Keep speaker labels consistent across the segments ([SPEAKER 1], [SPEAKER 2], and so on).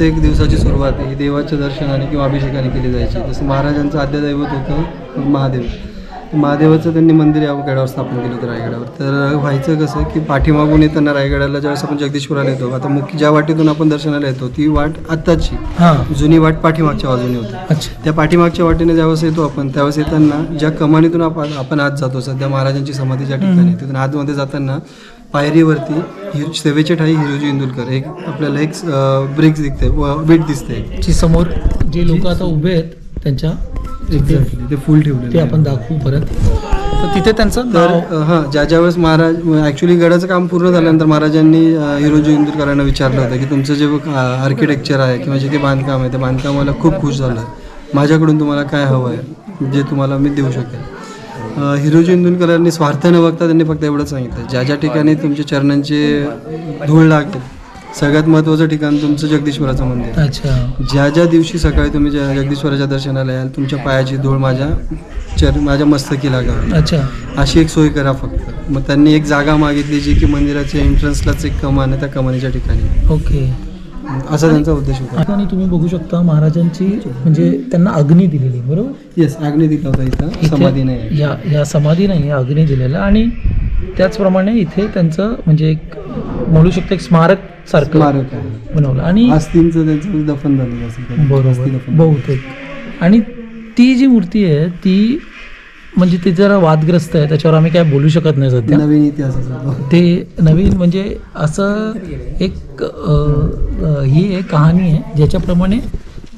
[SPEAKER 1] प्रत्येक दिवसाची सुरुवात ही देवाच्या दर्शनाने किंवा अभिषेकाने केली जायची. जसं महाराजांचं आद्यदैवत होतं महादेव. महादेवाचं त्यांनी मंदिर या गडावर स्थापन केलं होतं रायगडावर. तर व्हायचं कसं की पाठीमागून येताना रायगडाला ज्यावेळेस आपण जगदीश्वराला येतो आता मुख्य ज्या वाटेतून आपण दर्शनाला येतो ती वाट आत्ताची. जुनी वाट पाठीमागच्या बाजूने होती.
[SPEAKER 2] अच्छा.
[SPEAKER 1] त्या पाठीमागच्या वाटेने ज्यावेळेस येतो आपण त्यावेळेस येताना ज्या कमानीतून आपण आपण आत जातो सध्या महाराजांची समाधी ज्या ठिकाणी तिथून आतमध्ये जाताना पायरीवरती हिर सेवेचे ठाई हिरोजी इंदुलकर. एक आपल्याला एक ब्रिक्स दिसते वीट दिसते.
[SPEAKER 2] ची समोर जे लोक आता उभे आहेत त्यांच्या
[SPEAKER 1] एक्झॅक्टली ते फुल ठेवले
[SPEAKER 2] ते आपण दाखवू परत. तर तिथे त्यांचं
[SPEAKER 1] तर हां ज्या ज्यावेळेस महाराज ॲक्च्युली गडाचं काम पूर्ण झाल्यानंतर महाराजांनी हिरोजी इंदुरकरांना विचारलं होतं की तुमचं जे आर्किटेक्चर आहे किंवा जे काही बांधकाम आहे ते बांधकामाला खूप खुश झालं. माझ्याकडून तुम्हाला काय हवं आहे जे तुम्हाला मी देऊ शकेन. अ, हिरोजी इंदुरकरांनी स्वार्थ न बघता त्यांनी फक्त एवढंच सांगितलं. ज्या ज्या ठिकाणी तुमच्या चरणांचे धूळ लागेल सगळ्यात महत्त्वाचं ठिकाण तुमचं जगदीश्वराचं मंदिर.
[SPEAKER 2] अच्छा.
[SPEAKER 1] ज्या ज्या दिवशी सकाळी तुम्ही ज्या जगदीश्वराच्या दर्शनाला याल तुमच्या पायाची धूळ माझ्या चर माझ्या मस्तकी लागावी
[SPEAKER 2] अच्छा.
[SPEAKER 1] अशी एक सोय करा फक्त. मग त्यांनी एक जागा मागितली जी की मंदिराच्या एंट्रन्सलाच एक कमान आहे त्या कमानीच्या ठिकाणी.
[SPEAKER 2] ओके.
[SPEAKER 1] असा त्यांचा उद्देश होता.
[SPEAKER 2] आणि तुम्ही बघू शकता महाराजांची म्हणजे त्यांना अग्नी दिलेली बरोबर?
[SPEAKER 1] येस अग्नी दिला होता इथं. समाधी नाही.
[SPEAKER 2] या या समाधी नाही अग्नी दिलेला. आणि त्याचप्रमाणे इथे त्यांचं म्हणजे एक म्हणू शकतो एक स्मारक सारखं
[SPEAKER 1] स्मारक आहे.
[SPEAKER 2] बनवलं. आणि
[SPEAKER 1] अस्थिंचं त्यांचं दफन झालेलं असेल
[SPEAKER 2] बरोबर. बहुतेक. आणि ती जी मूर्ती आहे ती म्हणजे ती जरा वादग्रस्त आहे त्याच्यावर आम्ही काय बोलू शकत नाही सध्या
[SPEAKER 1] नवीन इतिहासाचा तो.
[SPEAKER 2] ते नवीन म्हणजे असं एक ही एक कहाणी आहे ज्याच्याप्रमाणे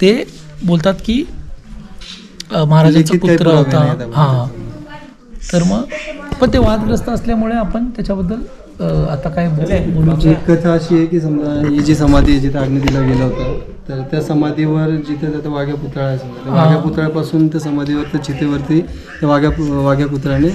[SPEAKER 2] ते बोलतात की महाराजांचा पुत्र होता. हां तर मग पण ते वादग्रस्त असल्यामुळे आपण त्याच्याबद्दल आता काय बोलू
[SPEAKER 1] कथा अशी आहे की समजा ही जी समाधी जिथे अग्नी दिला गेला होता तर त्या समाधीवर जिथे त्या वाघ्या पुतळा आहे समजा. त्या
[SPEAKER 2] हा.
[SPEAKER 1] वाघ्या पुतळ्यापासून त्या समाधीवर त्या चितेवरती त्या वाघ्या वाघ्या पुतळ्याने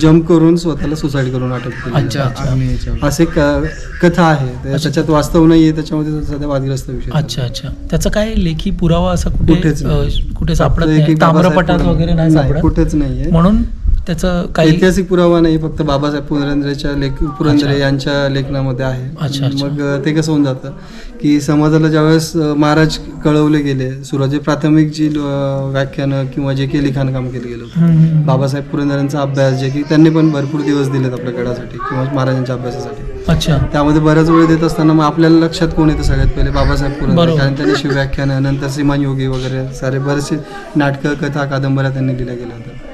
[SPEAKER 1] जम्प करून स्वतःला सुसाईड करून अटक केली.
[SPEAKER 2] अच्छा, अच्छा.
[SPEAKER 1] असे कथा आहे. त्या- त्याच्यात वास्तव नाही आहे त्याच्यामध्ये सध्या वादग्रस्त विषय
[SPEAKER 2] अच्छा अच्छा. त्याचा काय लेखी पुरावा असा कुठे
[SPEAKER 1] कुठेच नाही.
[SPEAKER 2] कुठे सापडत नाही? ताम्रपटात वगैरे नाही
[SPEAKER 1] कुठेच नाहीये.
[SPEAKER 2] म्हणून त्याचं काही
[SPEAKER 1] ऐतिहासिक पुरावा नाही फक्त बाबासाहेब पुरंदरेच्या लेख पुरंदरे. यांच्या लेखनामध्ये आहे. मग ते कसं होऊन जातं की समाजाला ज्यावेळेस महाराज कळवले गेले सुरुवाती प्राथमिक जी व्याख्यानं किंवा जे काही लिखाणकाम केलं गेलं. बाबासाहेब पुरंदरेंचा अभ्यास जे की त्यांनी पण भरपूर दिवस दिलेत आपल्या गडासाठी किंवा महाराजांच्या अभ्यासासाठी
[SPEAKER 2] अच्छा
[SPEAKER 1] त्यामध्ये बराच वेळ देत असताना मग आपल्याला लक्षात कोण येतं सगळ्यात पहिले बाबासाहेब पुरंदरे. कारण त्यांनी शिवव्याख्यानं नंतर सीमान योगी वगैरे सारे बरेचसे नाटकं कथा कादंबऱ्या त्यांनी लिहिल्या गेल्या होत्या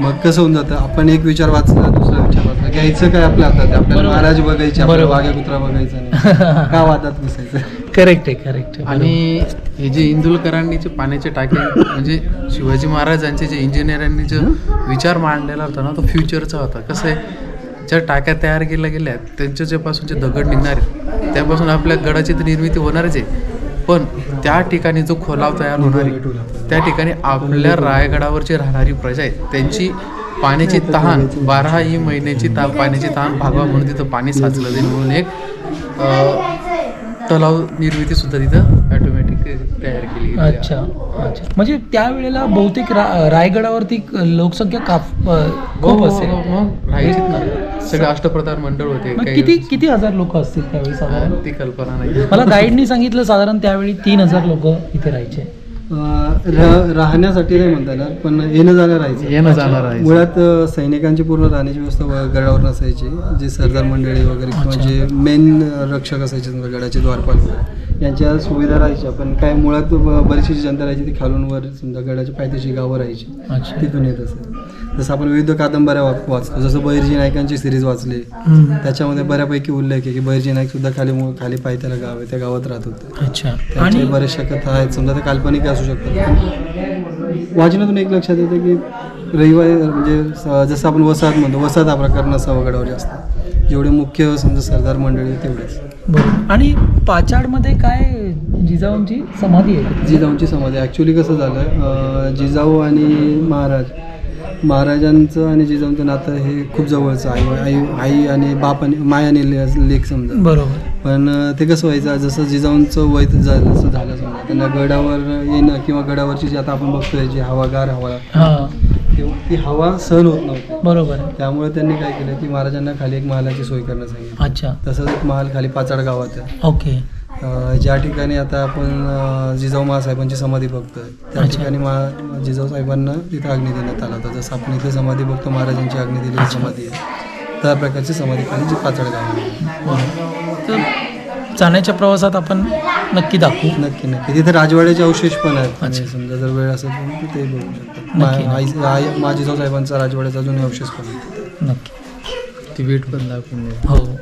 [SPEAKER 1] मग कसं होऊन जातं? आपण एक विचार वाचला दुसरा विचार वाचला. घ्यायचं काय आपल्या हातात आहे? आपल्याला
[SPEAKER 2] बरोबर.
[SPEAKER 1] महाराज बघायचे आपल्याला
[SPEAKER 2] बरोबर.
[SPEAKER 1] वाघ्या कुत्रा बघायचा नाही. का वादात घुसायचं
[SPEAKER 2] करेक्ट आहे करेक्ट आहे.
[SPEAKER 3] आणि हे जे इंदुलकरांनी जे पाण्याचे टाके म्हणजे शिवाजी महाराजांचे जे इंजिनियरांनी जो विचार मांडलेला होता ना तो फ्युचरचा होता. कसं आहे ज्या टाक्या तयार केल्या गेल्या त्यांच्या जे पासून जे दगड निघणार आहेत त्यापासून आपल्या गडाची तर निर्मिती होणारच आहे. पण त्या ठिकाणी जो खोलाव तयार होणार आहे त्या ठिकाणी आपल्या रायगडावरची राहणारी प्रजा आहे. त्यांची पाण्याची तहान बाराही महिन्याची ता पाण्याची तहान भागवा म्हणून तिथं पाणी साचलं जाईल म्हणून एक तलाव निर्मिती सुद्धा तिथं ऑटोमॅटिक तयार केली.
[SPEAKER 2] अच्छा अच्छा. म्हणजे त्यावेळेला बहुतेक रा रायगडावरती लोकसंख्या काफ अ,
[SPEAKER 3] हो,
[SPEAKER 2] खूप
[SPEAKER 3] हो,
[SPEAKER 2] असेल.
[SPEAKER 3] हो, मग राहायचीच ना सगळे अष्टप्रधान मंडळ होते
[SPEAKER 2] मग
[SPEAKER 3] काही-
[SPEAKER 2] किती किती हजार लोक असतील त्यावेळी साधारण?
[SPEAKER 3] ती कल्पना नाही.
[SPEAKER 2] मला गाईडनी सांगितलं साधारण त्यावेळी तीन हजार लोक इथे राहायचे.
[SPEAKER 1] अं, राहण्यासाठी नाही म्हणता येणार पण येणं जाणं राहायचं
[SPEAKER 3] येणं जाणार आहे.
[SPEAKER 1] मुळात अ, सैनिकांची पूर्ण राहण्याची व्यवस्था व- गडावर नसायची जे सरदार मंडळी वगैरे किंवा. जे मेन रक्षक असायचे गडाचे द्वारपाल. वगैरे यांच्या सुविधा राहायच्या पण काय मुळात बरीचशी जी जनता राहायची ती खालून वर समजा गडाच्या पायथ्याशी गावं राहायची. तिथून येत असे जसं आपण विविध कादंबऱ्या वाचतो जसं बहिर्जी नायकांची सिरीज वाचली. त्याच्यामध्ये बऱ्यापैकी उल्लेख आहे की बहिर्जी नाईक सुद्धा खाली खाली पायथ्याला गाव आहे त्या गावात राहत होते.
[SPEAKER 2] अच्छा.
[SPEAKER 1] बऱ्याचशा कथा आहेत समजा त्या काल्पनिक असू शकतात. वाचनातून एक लक्षात येतं की रविवारी म्हणजे जसं आपण वसाहत म्हणतो वसाहत हा प्रकार नसावा गडावर जास्त. जेवढे मुख्य समजा सरदार मंडळी तेवढेच.
[SPEAKER 2] बरोबर. आणि पाचाडमध्ये काय जिजाऊंची समाधी आहे?
[SPEAKER 1] जिजाऊंची समाधी. ॲक्च्युली कसं झालं जिजाऊ आणि महाराज महाराजांचं आणि जिजाऊंचं नातं हे खूप जवळचं आहे. आई आई आणि बाप आणि माय आणि ले- लेक समजा.
[SPEAKER 2] बरोबर.
[SPEAKER 1] पण ते कसं व्हायचं जसं जिजाऊंचं वय झालं असं झालं समजा. त्यांना गडावर येणं किंवा गडावरची जी आता आपण बघतोय जी हवागार हवा तेव्हा ती हवा सहन होत नव्हती.
[SPEAKER 2] बरोबर. आहे
[SPEAKER 1] त्यामुळे त्यांनी काय केलं की महाराजांना खाली एक महालाची सोय करणं सांगितलं.
[SPEAKER 2] अच्छा.
[SPEAKER 1] तसंच एक महाल खाली पाचाड गावात आहे.
[SPEAKER 2] ओके.
[SPEAKER 1] अ, ज्या ठिकाणी आता आपण अ, जिजाऊ महासाहेबांची समाधी बघतोय त्या
[SPEAKER 2] अच्छा.
[SPEAKER 1] ठिकाणी मा जिजाऊ साहेबांना तिथं अग्नी देण्यात आला होता. जसं आपण इथे समाधी बघतो महाराजांची अग्नी दिलेली समाधी आहे. त्या प्रकारची समाधी खाली जी पाचड गावामध्ये
[SPEAKER 2] तर जाण्याच्या प्रवासात आपण नक्की दाखवू.
[SPEAKER 1] नक्की नक्की. तिथे राजवाड्याचे अवशेष पण आहेत. आणि समजा जर वेळ असेल तर ते बघू शकतो.
[SPEAKER 2] नक्की.
[SPEAKER 1] मा- आई आई मा जिजाऊ साहेबांचा राजवाड्याचा अजूनही अवशेष पण आहे
[SPEAKER 2] नक्की.
[SPEAKER 3] ती वीट पण दाखवून.
[SPEAKER 2] हो.